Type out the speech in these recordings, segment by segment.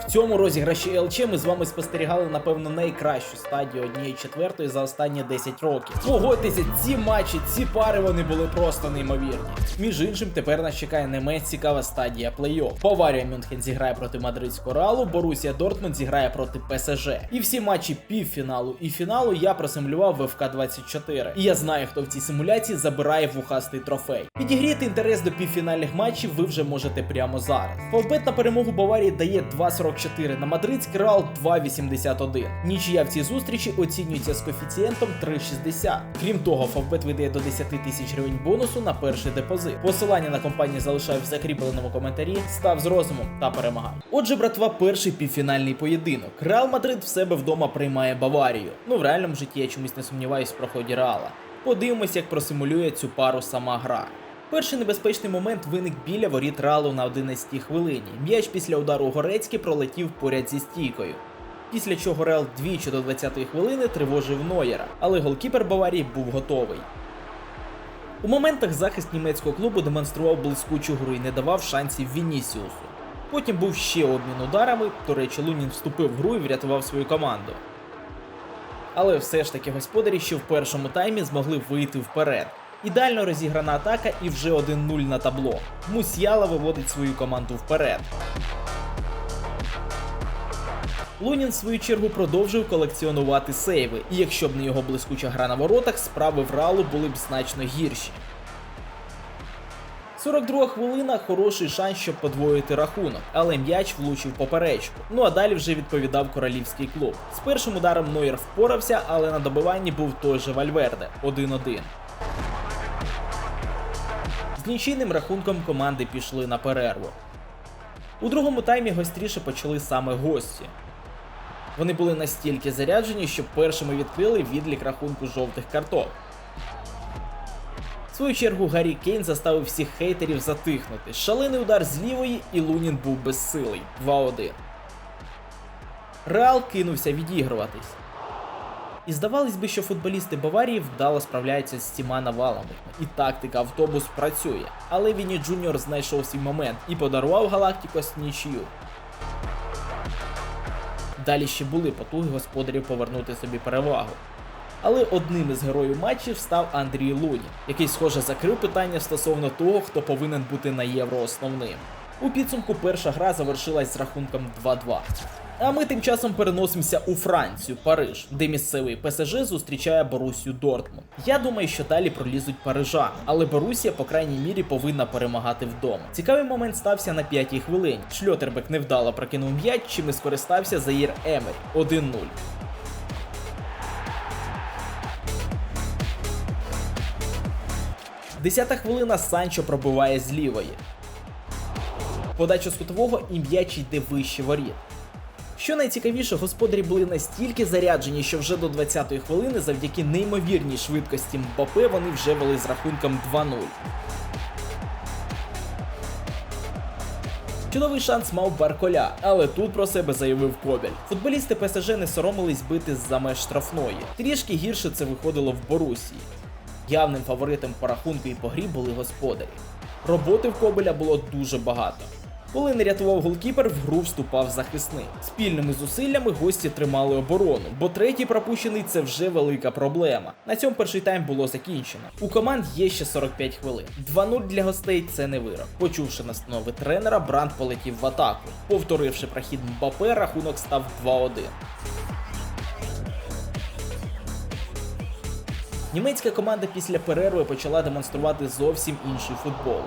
В цьому розіграші ЛЧ ми з вами спостерігали, напевно, найкращу стадію однієї четвертої за останні 10 років. Погодьтеся, ці матчі, ці пари вони були просто неймовірні. Між іншим, тепер нас чекає не менш цікава стадія плей-офф. Баварія Мюнхен зіграє проти мадридського Реалу, Борусія Дортмунд зіграє проти ПСЖ. І всі матчі півфіналу і фіналу я просимулював в ФК 24. І я знаю, хто в цій симуляції забирає вухастий трофей. Підігріти інтерес до півфінальних матчів ви вже можете прямо зараз. Фавбет на перемогу Баварії дає 2,44, на мадридський Реал 2,81. Нічия в цій зустрічі оцінюється з коефіцієнтом 3,60. Крім того, Фавбет видає до 10 тисяч гривень бонусу на перший депозит. Посилання на компанію залишаю в закріпленому коментарі. Став з розумом та перемагай. Отже, братва, перший півфінальний поєдинок. Реал Мадрид в себе вдома приймає Баварію. Ну в реальному житті я чомусь не сумніваюсь в проході Реала. Подивимось, як просимулює цю пару сама гра. Перший небезпечний момент виник біля воріт Ралу на 11-й хвилині. М'яч після удару Горецьки пролетів поряд зі стійкою. Після чого Реал двічі до 20-ї хвилини тривожив Нойера, але голкіпер Баварії був готовий. У моментах захист німецького клубу демонстрував блискучу гру і не давав шансів Вінісіусу. Потім був ще обмін ударами, до речі, Лунін вступив в гру і врятував свою команду. Але все ж таки господарі, що в першому таймі змогли вийти вперед. Ідеально розіграна атака і вже 1-0 на табло. Мусьяла виводить свою команду вперед. Лунін в свою чергу продовжив колекціонувати сейви, і якщо б не його блискуча гра на воротах, справи в Ралу були б значно гірші. 42 хвилина хороший шанс, щоб подвоїти рахунок, але м'яч влучив поперечку. Ну а далі вже відповідав королівський клуб. З першим ударом Нойер впорався, але на добиванні був той же Вальверде 1-1. З нічийним рахунком команди пішли на перерву. У другому таймі гостріше почали саме гості. Вони були настільки заряджені, що першими відкрили відлік рахунку жовтих карток. В свою чергу Гаррі Кейн заставив всіх хейтерів затихнути. Шалений удар з лівої, і Лунін був безсилий 2-1. Реал кинувся відігруватись. І здавалось би, що футболісти Баварії вдало справляються з цими навалами. І тактика автобус працює. Але Віні Джуніор знайшов свій момент і подарував Галактикос нічию. Далі ще були потуги господарів повернути собі перевагу. Але одним із героїв матчів став Андрій Лунін, який, схоже, закрив питання стосовно того, хто повинен бути на євро основним. У підсумку перша гра завершилась з рахунком 2-2. А ми тим часом переносимося у Францію, Париж, де місцевий ПСЖ зустрічає Борусію Дортмунд. Я думаю, що далі пролізуть парижани, але Борусія, по крайній мірі, повинна перемагати вдома. Цікавий момент стався на п'ятій хвилині. Шльотербек невдало прокинув м'яч, чим і скористався Заїр Емері 1-0. Десята хвилина Санчо пробиває з лівої. Подача з кутового і м'яч йде вище воріт. Що найцікавіше, господарі були настільки заряджені, що вже до 20-ї хвилини завдяки неймовірній швидкості Мбапе вони вже вели з рахунком 2-0. Чудовий шанс мав Барколя, але тут про себе заявив Кобель. Футболісти ПСЖ не соромились бити з-за меж штрафної. Трішки гірше це виходило в Борусії. Явним фаворитом по рахунку і по грі були господарі. Роботи в Кобеля було дуже багато. Коли не рятував голкіпер, в гру вступав захисник. Спільними зусиллями гості тримали оборону, бо третій пропущений це вже велика проблема. На цьому перший тайм було закінчено. У команд є ще 45 хвилин. 2-0 для гостей це не вирок. Почувши настанови тренера, Бранд полетів в атаку. Повторивши прохід Мбапе, рахунок став 2-1. Німецька команда після перерви почала демонструвати зовсім інший футбол.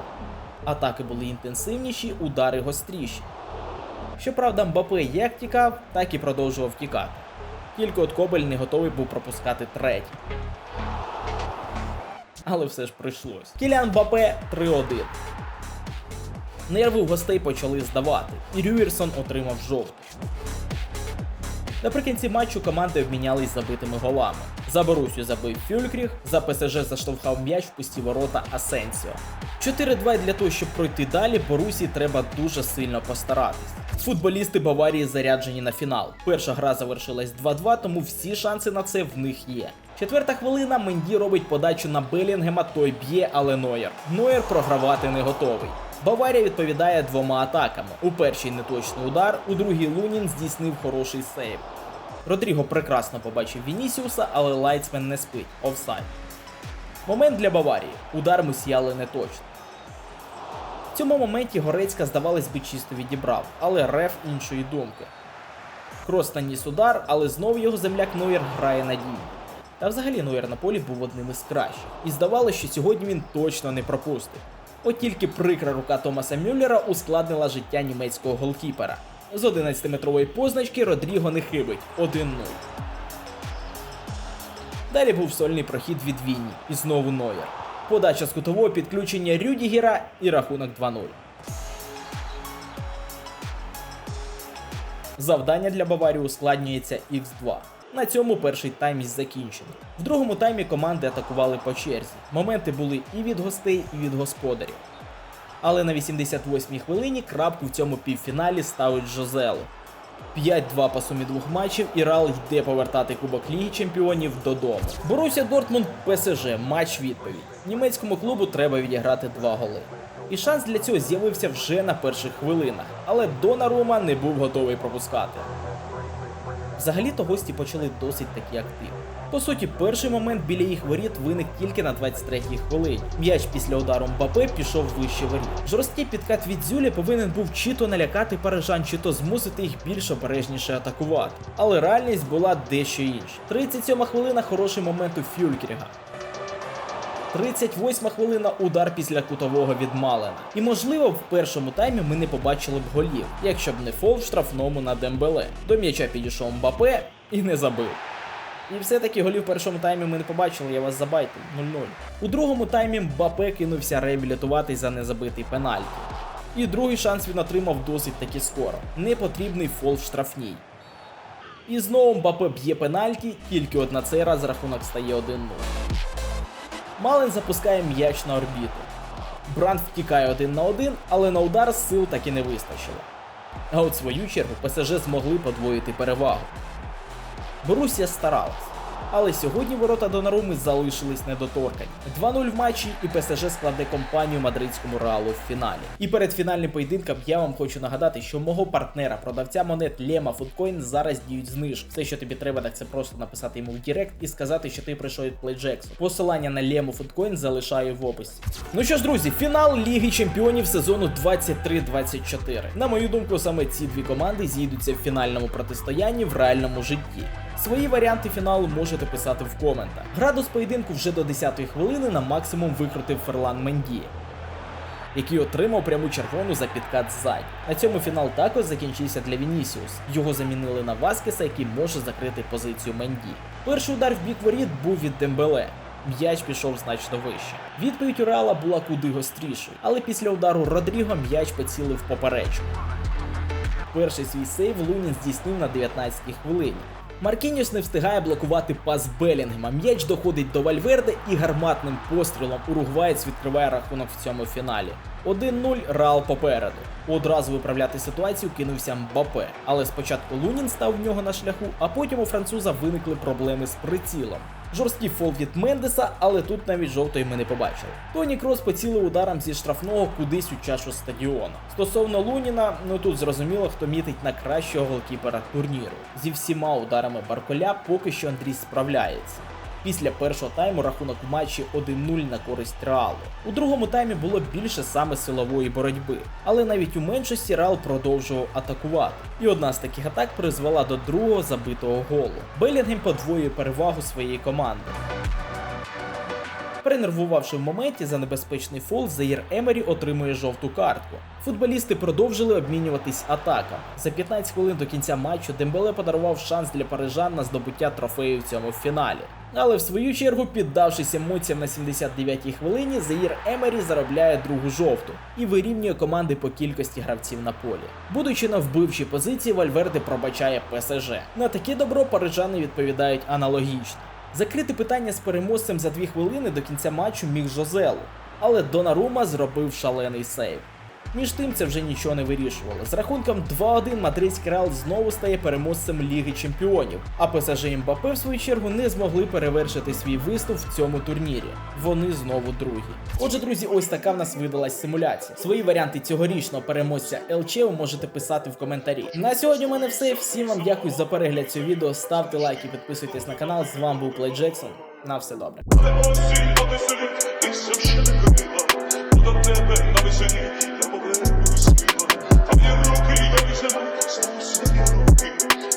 Атаки були інтенсивніші, удари гостріші. Щоправда, Мбапе як тікав, так і продовжував тікати. Тільки от Кобель не готовий був пропускати третій. Але все ж прийшлось. Кілян Мбапе 3-1. Нерви у гостей почали здавати, і Рюєрсон отримав жовту. Наприкінці матчу команди обмінялись забитими голами. За Борусю забив Фюлькріх, за ПСЖ заштовхав м'яч в пусті ворота Асенсіо. 4-2 для того, щоб пройти далі, Борусі треба дуже сильно постаратись. Футболісти Баварії заряджені на фінал. Перша гра завершилась 2-2, тому всі шанси на це в них є. Четверта хвилина Менді робить подачу на Белінгема, той б'є, але Нойер. Нойер програвати не готовий. Баварія відповідає двома атаками. У першій неточний удар, у другій Лунін здійснив хороший сейв. Родріго прекрасно побачив Вінісіуса, але Лайцмен не спить. Офсайд. Момент для Баварії. Удар Мусіяли не точно. В цьому моменті Горецька, здавалось би, чисто відібрав, але реф іншої думки. Крос наніс удар, але знову його земляк Нойер грає надійно. Та взагалі Нойер на полі був одним із кращих. І здавалося, що сьогодні він точно не пропустить. От тільки прикра рука Томаса Мюллера ускладнила життя німецького голкіпера. З 11-метрової позначки Родріго не хибить 1-0. Далі був сольний прохід від Вінні і знову Нойер. Подача з кутового підключення Рюдігера і рахунок 2-0. Завдання для Баварії ускладнюється X2. На цьому перший тайм із закінчений. В другому таймі команди атакували по черзі. Моменти були і від гостей, і від господарів. Але на 88-й хвилині крапку в цьому півфіналі ставить Жозело. 5-2 по сумі двох матчів і Рал йде повертати Кубок Ліги Чемпіонів додому. Боруся Дортмунд ПСЖ, матч відповідь. Німецькому клубу треба відіграти два голи. І шанс для цього з'явився вже на перших хвилинах, але Донарума не був готовий пропускати. Взагалі-то гості почали досить таки активно. По суті, перший момент біля їх воріт виник тільки на 23-й хвилині. М'яч після удару Мбапе пішов вище воріт. Жорсткий підкат від Зюлі повинен був чи то налякати парижан, чи то змусити їх більш обережніше атакувати. Але реальність була дещо інша. 37 хвилина хороший момент у Фюлькеріга. 38 хвилина удар після кутового від Малена. І можливо в першому таймі ми не побачили б голів, якщо б не фол в штрафному на Дембеле. До м'яча підійшов Мбапе і не забив. І все-таки голів в першому таймі ми не побачили, я вас забайтив 0-0. У другому таймі Мбапе кинувся реабілітуватись за незабитий пенальті. І другий шанс він отримав досить таки скоро. Непотрібний фол в штрафній. І знову Мбапе б'є пенальті, тільки от на цей раз рахунок стає 1-0. Малин запускає м'яч на орбіту. Бранд втікає один на один, але на удар сил таки не вистачило. А от свою чергу ПСЖ змогли подвоїти перевагу. Борусія старалась. Але сьогодні ворота Донаруми залишились недоторкані. 2-0 в матчі, і ПСЖ складе компанію мадридському реалу в фіналі. І перед фінальним поєдинком я вам хочу нагадати, що мого партнера, продавця монет Лема Фудкоін, зараз діють знижки. Все, що тобі треба, так це просто написати йому в Директ і сказати, що ти прийшов від PlayJackson. Посилання на Лему Фудкоін залишаю в описі. Ну що ж, друзі, фінал Ліги Чемпіонів сезону 23-24. На мою думку, саме ці дві команди зійдуться в фінальному протистоянні в реальному житті. Свої варіанти фіналу можете писати в коментах. Градус поєдинку вже до 10-ї хвилини на максимум викрутив Ферлан Менді, який отримав пряму червону за підкат ззаді. На цьому фінал також закінчився для Вінісіус. Його замінили на Васкеса, який може закрити позицію Менді. Перший удар в бік воріт був від Дембеле. М'яч пішов значно вище. Відповідь у Реала була куди гострішою, але після удару Родріго м'яч поцілив поперечку. Перший свій сейв Лунін здійснив на 19-й хвилині. Маркініус не встигає блокувати пас Белінгема. М'яч доходить до Вальверде і гарматним пострілом уругваєць відкриває рахунок в цьому фіналі. 1-0 Реал попереду. Одразу виправляти ситуацію кинувся Мбапе. Але спочатку Лунін став в нього на шляху, а потім у француза виникли проблеми з прицілом. Жорсткий фол від Мендеса, але тут навіть жовтої ми не побачили. Тоні Крос поцілив ударом зі штрафного кудись у чашу стадіону. Стосовно Луніна, ну тут зрозуміло, хто мітить на кращого голкіпера турніру. Зі всіма ударами Барколя поки що Андрій справляється. Після першого тайму рахунок в матчі 1-0 на користь Реалу. У другому таймі було більше саме силової боротьби, але навіть у меншості Реал продовжував атакувати. І одна з таких атак призвела до другого забитого голу. Белінгем подвоює перевагу своєї команди. Перенервувавши в моменті за небезпечний фол, Заїр Емері отримує жовту картку. Футболісти продовжили обмінюватись атаками. За 15 хвилин до кінця матчу Дембеле подарував шанс для парижан на здобуття трофею в цьому фіналі. Але в свою чергу, піддавшись емоціям на 79-й хвилині, Заїр Емері заробляє другу жовту і вирівнює команди по кількості гравців на полі. Будучи на вбивчій позиції, Вальверде пробачає ПСЖ. На таке добро парижани відповідають аналогічно. Закрити питання з переможцем за дві хвилини до кінця матчу міг Жозелу, але Донарума зробив шалений сейв. Між тим це вже нічого не вирішувало. З рахунком 2-1 мадридський Реал знову стає переможцем Ліги Чемпіонів. А ПСЖ і Мбаппе, в свою чергу, не змогли перевершити свій виступ в цьому турнірі. Вони знову другі. Отже, друзі, ось така в нас видалась симуляція. Свої варіанти цьогорічного переможця ЛЧ ви можете писати в коментарі. На сьогодні у мене все. Всім вам дякую за перегляд цього відео. Ставте лайки, підписуйтесь на канал. З вами був Плей Джексон. На все добре. Тебе на весені